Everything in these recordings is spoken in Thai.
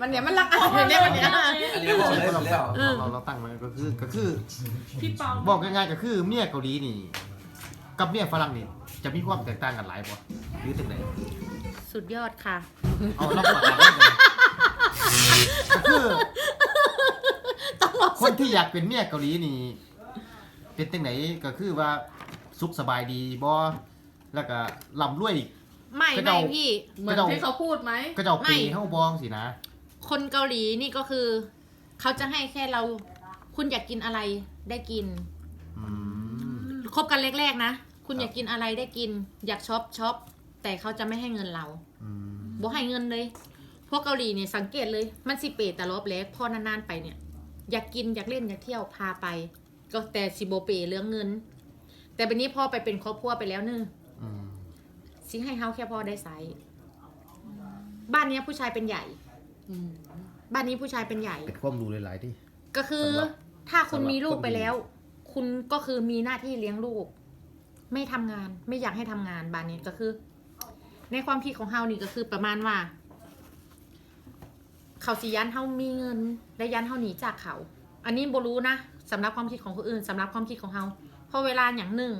วันเนี้ยมันรักอะไรเนี่ยวันเนี้ยอันนี้บอกเลยแล้วเออเราเราตั้งมันก็คือก็คือ พี่เปาบอกง่ายๆก็คือเมียเกาหลีนี่ กับเมียฝรั่งนี่ จะมีความแตกต่างกันหลายบ่หรือถึงไหนสุดยอดค่ะ เอาเราประกาศได้เลยก็คือต้องบอกคนที่อยากเป็นเมียเกาหลีนี่ เป็นจังไหนก็คือว่าสุขสบายดีบ่แล้วก็ร่ำรวยอีกไม่ก็ไม่เดา พี่ เหมือนที่เขาพูดไหม ก็จะเอาไม่ปีเฮาบองสินะ คนเกาหลีนี่ก็คือ เขาจะให้แค่เรา คุณอยากกินอะไรได้กินอืม คบกันแรกๆนะ คุณอยากกินอะไรได้กิน อยากช็อปช็อปแต่เขาจะไม่ให้เงินเราอืมบ่ให้เงินเลย พวกเกาหลีเนี่ยสังเกตเลยมันสิเปตแต่รอบแรกพอนานๆไปเนี่ย อยากกินอยากเล่นอยากเที่ยวพาไป ก็แต่สิโบเปเรื่องเงิน แต่บันนี้พอไปเป็นครอบครัวไปแล้วเนึงอืมสิให้เฮาแค่พอได้ใช้บ้านเนี้ยผู้ชายเป็นใหญ่ อืมบ้านนี้ผู้ชายเป็นใหญ่ เป็นความรู้หลายๆที่ ก็คือสำหรับถ้าคุณสำหรับมีลูกคนไปดีแล้ว คุณก็คือมีหน้าที่เลี้ยงลูก ไม่ทำงาน ไม่อยากให้ทำงานบ้านนี้ก็คือ ในความคิดของเฮานี่ก็คือประมาณว่า เขาสิยันเฮามีเงินและยันเฮาหนีจากเขา อันนี้บ่รู้นะสำหรับความคิดของคนอื่นสำหรับความคิดของเฮาเพราะเวลาอย่างหนึ่ง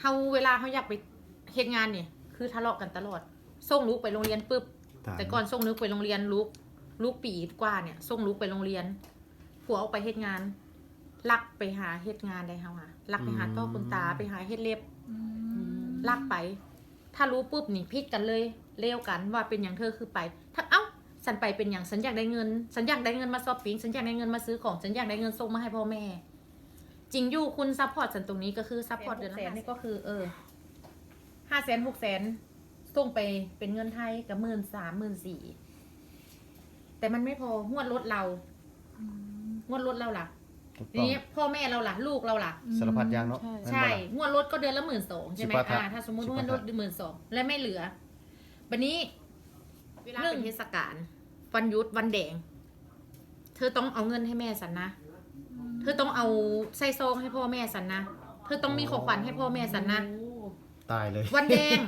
เฮาเวลาเฮาอยากไปเฮ็ดงานเนี่ยคือทะเลาะกันตลอดส่งลูกไปโรงเรียนปุ๊บ แต่ก่อนส่งลูกไปโรงเรียนลูกลูกปีกว่าเนี่ยส่งลูกไปโรงเรียน ผัวเอาไปเฮ็ดงาน ลักไปหาเฮ็ดงานได้เฮาค่ะลักไปหาต้อคุณตาไปหาเฮ็ดเล็บลักไป ถ้ารู้ปุ๊บนี่พิดกันเลยเลวกันว่าเป็นอย่างเธอคือไป ถ้าเอ้าฉันไปเป็นอย่างฉันอยากได้เงินฉันอยากได้เงินมาซอปปิ้งฉันอยากได้เงินมาซื้อของฉันอยากได้เงินส่งมาให้พ่อแม่ จริงอยู่คุณซัพพอร์ตฉันตรงนี้ก็คือซัพพอร์ตเดือนละแสนนี่ก็คือเออห้าแสนหกแสน ส่งไปเป็นเงินไทยกับหมื่นสามหมื่นสี่แต่มันไม่พองวดรถเรางวดรถเราล่ะถูกทีต้องนี้พ่อแม่เราล่ะ ลูกเราล่ะ สารพัดอย่างเนาะใช่งวดรถก็เดือนละหมื่นสองใช่ไหมสิบปะทะอ่าถ้าสมมติสิบว่าปะทะรถหมื่นสองและไม่เหลือวันนี้ เวลาเป็นเทศกาลวันหยุดวันแดง เธอต้องเอาเงินให้แม่สันนะ เธอต้องเอาใส่ซองให้พ่อแม่สันนะ เธอต้องมีของขวัญให้พ่อแม่สันนะโอ้ตายเลย วันแดง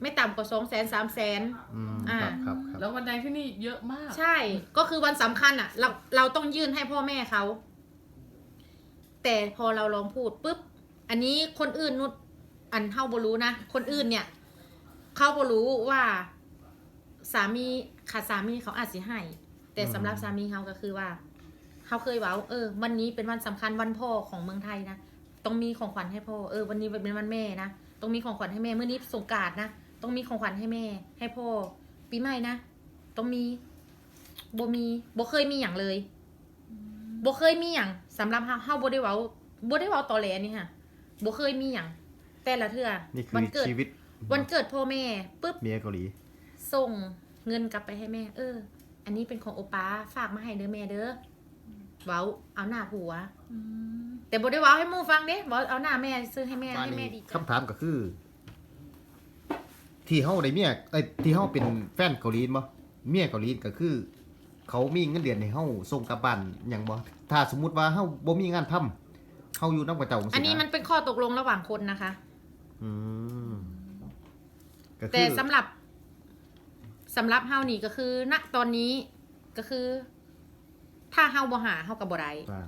ไม่ต่ำกว่าสองแสนสามแสน อืมอ่า ครับครับครับ แล้ววันแดงที่นี่เยอะมาก ใช่ ก็คือวันสำคัญอะ เราเราต้องยื่นให้พ่อแม่เขา แต่พอเราลองพูดปุ๊บ อันนี้คนอื่นนุดอันเข้าบรู้นะ คนอื่นเนี่ย เขาบรู้ว่า สามีค่ะสามีเขาอาจสิให้ แต่สำหรับสามีเขาก็คือว่า เขาเคยเว่าเออ วันนี้เป็นวันสำคัญวันพ่อของเมืองไทยนะ ต้องมีของขวัญให้พ่อ เออ วันนี้เป็นวันแม่นะ ต้องมีของขวัญให้แม่เมื่อนี้สงกรารนะ ต้องมีของขวัญให้แม่ ให้พ่อ ปีใหม่นะ ต้องมีบ่มีบ่เคยมีอย่างเลยบ่เคยมีอย่างสำหรับเฮาเฮาบ่ได้เว้าบ่ได้เว้าตอแหลนี่ค่ะบ่เคยมีอย่างแต่ละเทื่อนี่คืวัอเกิด ชีวิตวันเกิดพ่อแม่ปุ๊บ เมียเกาหลี ส่งเงินกลับไปให้แม่ เออ อันนี้เป็นของโอป้าฝากมาให้เด้อแม่เด้อเว้าเอาหน้าผัวอืมแต่บ่ได้เว้าให้หมู่ฟังเด้เว้าเอาหน้าแม่ซื้อให้แม่บ้านให้แม่นี้ดีใจ คำถามก็คือ ที่เฮาได้เมียเอ้ยที่เฮาเป็นแฟนเกาหลีบ่เมียเกาหลีก็คือ เขามีเงินเดือนให้เฮาส่งกลับบ้านหยังบ่ถ้าสมมุติว่าเฮาบ่มีงานทำเฮาอยู่นำกับเจ้าจังซี่ะอันนี้มันเป็นข้อตกลงระหว่างคนนะคะ อืมก็คือแต่สำหรับสำหรับเฮานี่ก็คือ ณตอนนี้ก็คือ ถ้าเฮาบ่หาเฮาก็บ่ได้ว่า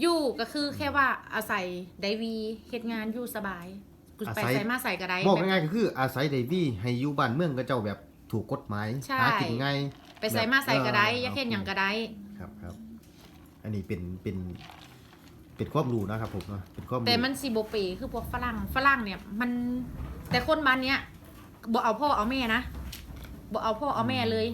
อยู่ก็คือแค่ว่าอาศัยได้วีเฮ็ดงานอยู่สบายกู ไปใส่มาใส่ก็ได้บอกแบบง่ายๆก็คืออาศัยไดวี่ให้อยู่บ้านเมืองกับเจ้าแบบถูกกฎหมายใช่หากินง่าย ไปใส่มาใส่ก็ได้เอออยากเฮ็ดหยังก็ได้ครับครับ อันนี้เป็นเป็นเป็นความรู้นะครับผมเนาะเป็นความรู้แต่มันสิบ่เปคือพวกฝรั่งฝรั่งเนี่ยมันแต่คนบ้านเนี้ยบ่เอาพ่อเอาแม่นะบ่เอาพ่อเอาแม่เลย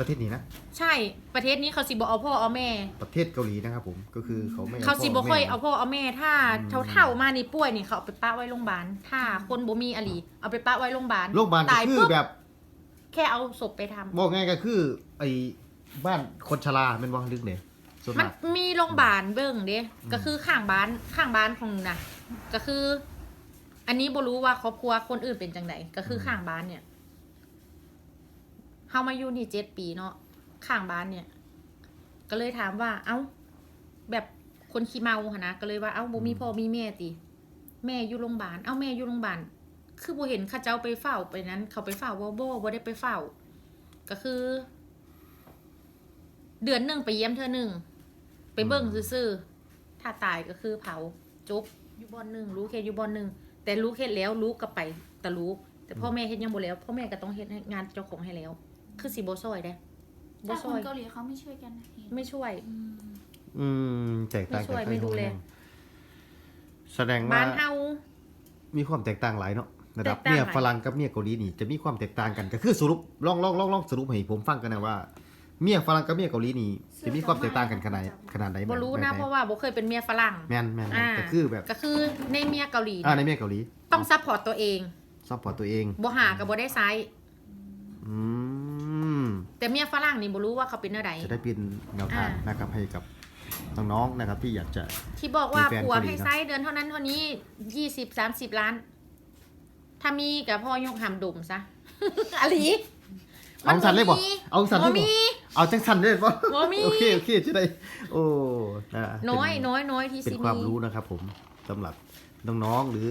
ประเทศนี้นะ ใช่ประเทศนี้เขาสิบ่เอาพ่อเอาแม่ ประเทศเกาหลีนะครับผมก็คือเขาไม่เขาสิบ่ค่อยแม่เอาพ่อเอาแม่ ถ้าอืมเท่าเท่าๆมานี่ป่วยนี่เขาเอาไปป้าไว้โรงพยาบาลถ้าคนบ่มีอลีเอาไปป้าไว้โรงพยาบาลโรงพยาบาลก็ตายคือปุ๊บแบบ แค่เอาศพไปทำบอกง่ายก็คือ ไอ้บ้านคนชราเป็นว่าลึกเนี่ยส่วนมันมากมีโรงพยาบาลเบิ่งเด้มก็คือข้างบ้านข้างบ้านของน่ะก็คือ อันนี้บ่รู้ว่าครอบครัวคนอื่นเป็นจังไดก็คือข้างบ้านเนี่ย เฮามาอยู่นี่เจ็ดปีเนาะข้างบ้านเนี่ย ก็เลยถามว่า เอ้า แบบคนขี้เมาหนนะก็เลยว่าเอ้าบ่มีพ่อมีแม่ติแม่อยู่โรงพยาบาลเอ้าแม่อยู่โรงพยาบาลคือบ่เห็นเข้าเจ้าไปเฝ้าไปนั้น เขาไปเฝ้าบ่บ่บ่ได้ไปเฝ้า ก็คือ เดือนหนึ่งไปเยี่ยมเธอหนึ่งไปเบิ่งซื่อๆถ้าตายก็คือเผาจุบอยู่บอนหนึ่งรู้แค่อยู่บอนหนึ่งแต่รู้แค่แล้วรู้ก็ไปแต่รู้แต่พ่อแม่เฮ็ดยังบ่แล้วพ่อแม่ก็ต้องเฮ็ดให้งานเจ้าของให้แล้ว คือสิบ่ซอยได้บ่แต่ซคอนย เกาหลีเขาไม่ช่วยกันนะเห็นไม่ช่วย อืมอืมแตกต่างไม่ช่วยกันไม่ดูแล แสดงว่าบ้านเฮา มีความแตกต่างหลายเนาะระดับแตกต่างหลายเมียฝรั่งกับเมียเกาหลีนี่จะมีความแตกต่างกันก็คือสรุปลองลองลองลองสรุปให้ผมฟังกันนะว่าเมียฝรั่งกับเมียเกาหลีนี่จะมีความแตกต่างกันขนาดขนาดไหนบ่รู้นะแบบไหเพราะว่าบ่เคยเป็นเมียฝรั่ง แม่นแม่นแม่นอ่าก็คือแบบก็คือในเมียเกาหลีอ่าในเมียเกาหลีต้องซัพพอร์ตตัวเองซัพพอร์ตตัวเองบ่หากับบ่ได้ไซส์อืม แต่เมียฝรั่งนี่บ่รู้ว่าเขาเป็นอะไรจะได้เป็นแนวทางอ่านนะครับให้กับน้องๆนะครับ ที่อยากจะ ที่บอกว่ามีแฟนผัวเกาหลีให้ไซส์เดือนเท่านั้นเท่านี้ยี่สิบสามสิบล้าน ถ้ามีกับพ่อยกหำดุมซะอลีเอาสันเลยบ่เอาสันเลยบ่บ่มี เอาจังสันเลยบ่บ่มี โอเคโอเคจะได้ โอ้นะน้อยเป็น้อยน้อยที่เป็นสิความมี รู้นะครับผมสำหรับน้องๆหรือ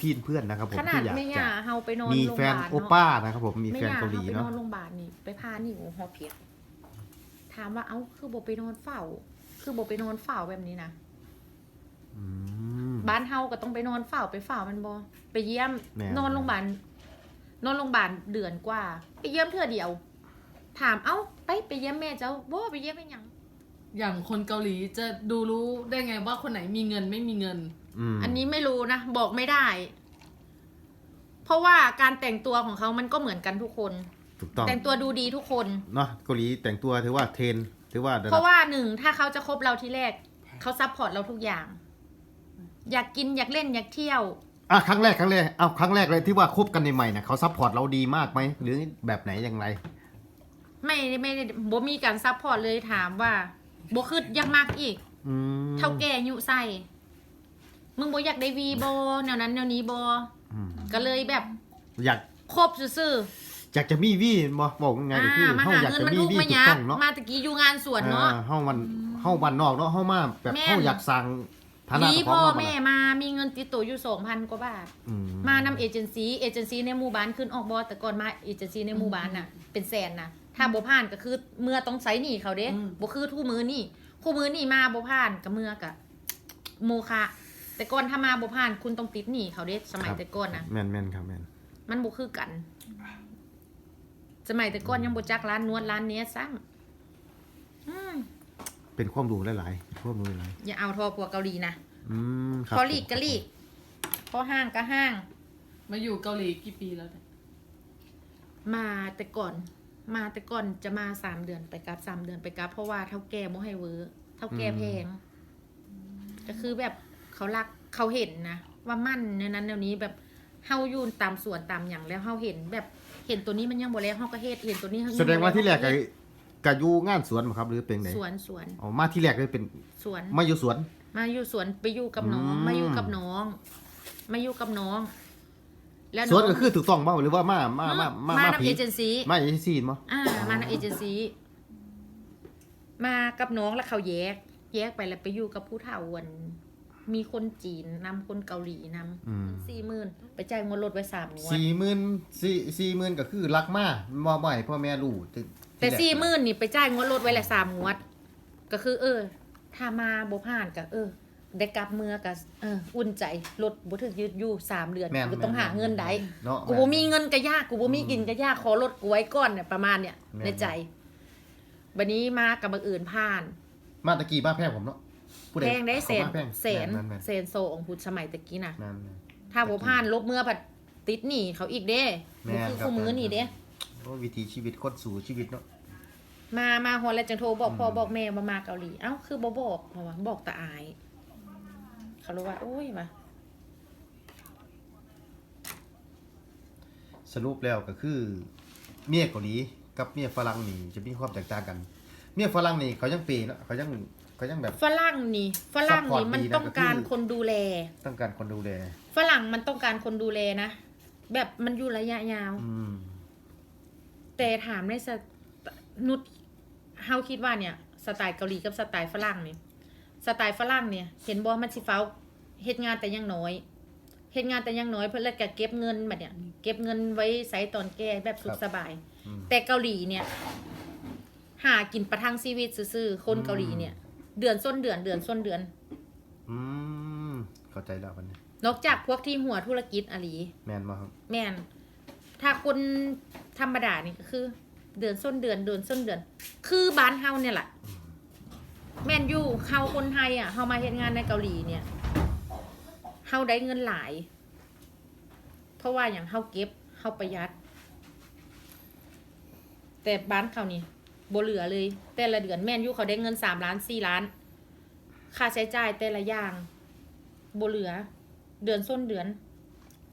พี่ๆเพื่อนนะครับผมขนาดที่อยากไม่จะยาเฮาไปนอนมีโรงแฟพยานบาลโอเนาะป้านะครับผมมีไม่แฟนยาเกาหลีเฮาไปนเนาะอนโรงพยาบาลนี่ไปพานี่หอเพียกถามว่าเอ้าคือบ่ไปนอนเฝ้า คือบ่ไปนอนเฝ้าแบบนี้นะอืม บ้านเฮาก็ต้องไปนอนเฝ้าไปเฝ้ามันบ่ไปเยี่ยม แม่นอนโรงพยาบาลนอนโรงพยาบาลเดือนกว่า ไปเยี่ยมเทื่อเดียว ถามเอ้าไปไปเยี่ยมแม่เจ้าบ่ไปเยี่ยมเป็นหยัง อย่างคนเกาหลีจะดูรู้ได้ไงว่าคนไหนมีเงินไม่มีเงินม อันนี้ไม่รู้นะ บอกไม่ได้ เพราะว่าการแต่งตัวของเขามันก็เหมือนกันทุกคน ถูกต้อง แต่งตัวดูดีทุกคนเนาะเกาหลีแต่งตัวถือว่าเทรนถือว่าระเพดับราะว่าหนึ่งถ้าเขาจะคบเราที่แรกเขาซัพพอร์ตเราทุกอย่าง อยากกินอยากเล่นอยากเที่ยวอะครั้งแรกครั้งแรกเอาครั้งแรกเลยที่ว่าคบกันใหม่ๆนะเขาซัพพอร์ตเราดีมากไหมหรือแบบไหนอย่างไร ไม่ไม่ได้บ่มีการซัพพอร์ตเลยถามว่าบ่คืดยังมากอีกอืมเท่าแก่ยุใส่ มึงบ่อยากได้วีบแนวนั้นแนวนี้บอืมก็เลยแบบอยากคบซื่ออยากจะมีวี่บ่บอกยังๆไงอ่าก็คือมาเฮาหาอยากเงินจะมันมีลูกวี่มาถูกยาต้กองเนาะมาตะกี้อยู่งานสวนเนาะ อ่เฮามันเฮาบ้านนอกเนาะเฮามาแบบแม่น เฮาอยากสั่งฐานะมีขพ่อองเราแม่มามีเงินติดตัวอยู่สองพันกว่าบาท อืมานำเอเจนซี่เอเจนซี่ในหมู่บ้านขึ้นออกบอแต่ก่อนมาเอเจนซี่ในหมู่บ้านน่ะเป็นแสนนะถ้าบ่ผ่านก็คือเมื่อต้องใช้หนี้เขาเด้อืม บ่คือทู่มือนี่คู่มือนี่มาบ่ผ่านก็เมื่อกะโมคะ แต่ก่อนถ้ามาบ่ผ่านคุณต้องติดหนี้เขาเด้สมัยแต่ก่อนนะแม่นแม่นครับแม่นมันบ่คือกัน สมัยแต่ก่อนยังบ่จักร้านนวดร้านเนี้ยซ้ำอืมเป็นความรู้หลายๆความรู้หลายอย่าเอาทอพวกเกาหลีนะๆอืมครับพอลีกก็ลีกพอห้างก็ห้าง มาอยู่เกาหลีกี่ปีแล้วเนี่ยมาแต่ก่อน มาแต่ก่อนจะมาสามเดือนไปกลับสามเดือนไปกลับเพราะว่าเท่าแก่บ่ให้เวอร์เท่าแก่แพงก็คือแบบ เขารักเขาเห็นนะว่ามั่นในนั้นแนวนี้แบบเฮาอยู่ตามสวนตามอย่างแล้วเฮาเห็นแบบเห็นตัวนี้มันยังบ่แล้วเฮาก็เฮ็ดเห็นตัวนี้เฮายังแสดงว่าที่แรกบ่ก็ล้วก็อยู่งานสวนบ่ครับหรือเป็นไงสวนสวนอ๋อมาที่แรกเลยเป็นสวนมาอยู่สวน มาอยู่สวนไปอยู่กับน้องอืมมาอยู่กับน้อง มาอยู่กับน้อง แล้วสวนน้งก็คือถูกต้องบ่หรือว่ามามามามามามานับผีเอเจนซี่มาเอเจนซี่บ่อ่ามานับเอเจนซี่มากับน้องแล้วเขาแยก แยกไปแล้วไปอยู่กับผู้เฒ่าวัน มีคนจีนนำคนเกาหลีนอืมำสี่หมื่นไปจ่ายเงินรถไว้สามงวด สี่หมื่นสี่สี่หมื่นก็คือรักมาบ่บ่ให้พ่อแม่รู้ที่แต่ที่รกสี่หมื่นนี่ไปจ่ายเงินรถไว้แหละสามงวด ก็คือ เออ ถ้ามาบ่ผ่านก็เออ ได้กลับเมือก็เอออุ่นใจรถบ่ถึกยืดอยู่สามเดือนแม่นกูต้องหาเงินได้เนาะกูบ่มีเงินก็ยากกูบ่มีกินก็ยากขอรถกูไว้ก่อนเนี่ยประมาณเนี่ยแม่นในใจบัดนี้มากับบังเอิญผ่าน มาตะกี้บ้าแพงผมเนาะ ผู้ใแพงได้แสนเขามาพงแสนแม่นแม่นแสนโซองพุทธสมัยตะกี้น่ะ แม่นแม่น ถ้าบ่ผ่านลบเมื่อผัดติดหนี้เขาอีกเด้แม่บ่นคือครับ คู่มือนี่เด้ โอ้วิถีชีวิตคนสู่ชีวิตเนาะ มามาฮอลแล้วจังโทรบอกพ่ออืม บอกแม่ว่ามาเกาหลี เอ้าคือบ่บอกเพราะว่าบอกแต่อาย เขารู้ว่าโอ้ยมาสรุปแล้วก็คือ เมียเกาหลีกับเมียฝรั่งนี่จะมีความแตกต่างกัน เมียฝรั่งนี่เขายังเปย์เนาะเขายัง เขายังแบบ ฝรั่งนี่ฝรั่ง Support นี่มันดีนะต้องการก็คือ คนดูแล ต้องการคนดูแลฝรั่งมันต้องการคนดูแลนะ แบบมันอยู่ระยะยาว อืม แต่ถามในสไตนุชเฮาคิดว่าเนี่ยสไตล์เกาหลีกับสไตล์ฝรั่งเนี่ยสไตล์ฝรั่งเนี่ย เห็นบ่มันสิเฝ้าเฮ็ดงานแต่ยังน้อยเฮ็ดงานแต่ยังน้อยเพื่อแล้วก็เก็บเงินบัดเนี่ย เก็บเงินไว้ใช้ตอนแก่แบบสุครัขบสบาย อืม แต่เกาหลีเนี่ย หากินประทังชีวิตซื่อๆคนอืมเกาหลีเนี่ย เดือนส้นเดือนเดือนส้นเดือน อืมเข้าใจแล้วมันนี้นอกจากพวกที่หัวธุรกิจอะหลีแม่นบ่ครับ แม่นถ้าคนธรรมดานี่ก็คือ เดือนส้นเดือนเดือนส้นเดือน คือบ้านเฮาเนี่ยแหละแม่นอยู่เฮาคนไทยอะเฮามาเฮ็ดงานในเกาหลีเนี่ยเฮาได้เงินหลาย เพราะว่าอย่างเฮาเก็บเฮาประหยัด แต่บ้านเขานี่ บ่เหลือเลย แต่ละเดือนแม่นอยู่เขาได้เงินสามล้านสี่ล้าน ค่าใช้จ่ายแต่ละอย่างบ่เหลือ เดือนส้นเดือน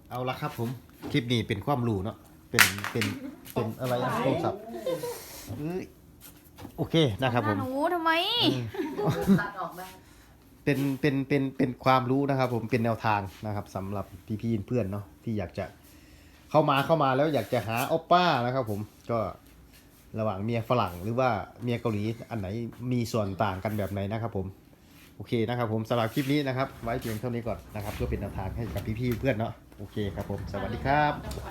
เอาละครับผม คลิปนี้เป็นความรู้เนาะเป็นเป็นเป็นอะไรนะโทรศัพท์เอ้ยโอเคนะครับผม หนูทำไม ตัดออกได้ เป็นเป็นเป็นเป็นความรู้นะครับ ผมเป็นแนวทางนะครับสำหรับพี่ๆเพื่อนเนาะที่อยากจะเข้ามาเข้ามาแล้วอยากจะหาโอปป้านะครับ ผมก็ ระหว่างเมียฝรั่งหรือว่าเมียเกาหลีอันไหนมีส่วนต่างกันแบบไหนนะครับผมโอเคนะครับผมสำหรับคลิปนี้นะครับ ไว้เพียงเท่านี้ก่อนนะครับเพื่อเป็นแนวทางให้กับพี่ๆเพื่อนเนาะโอเคครับผมสวัสดีครับ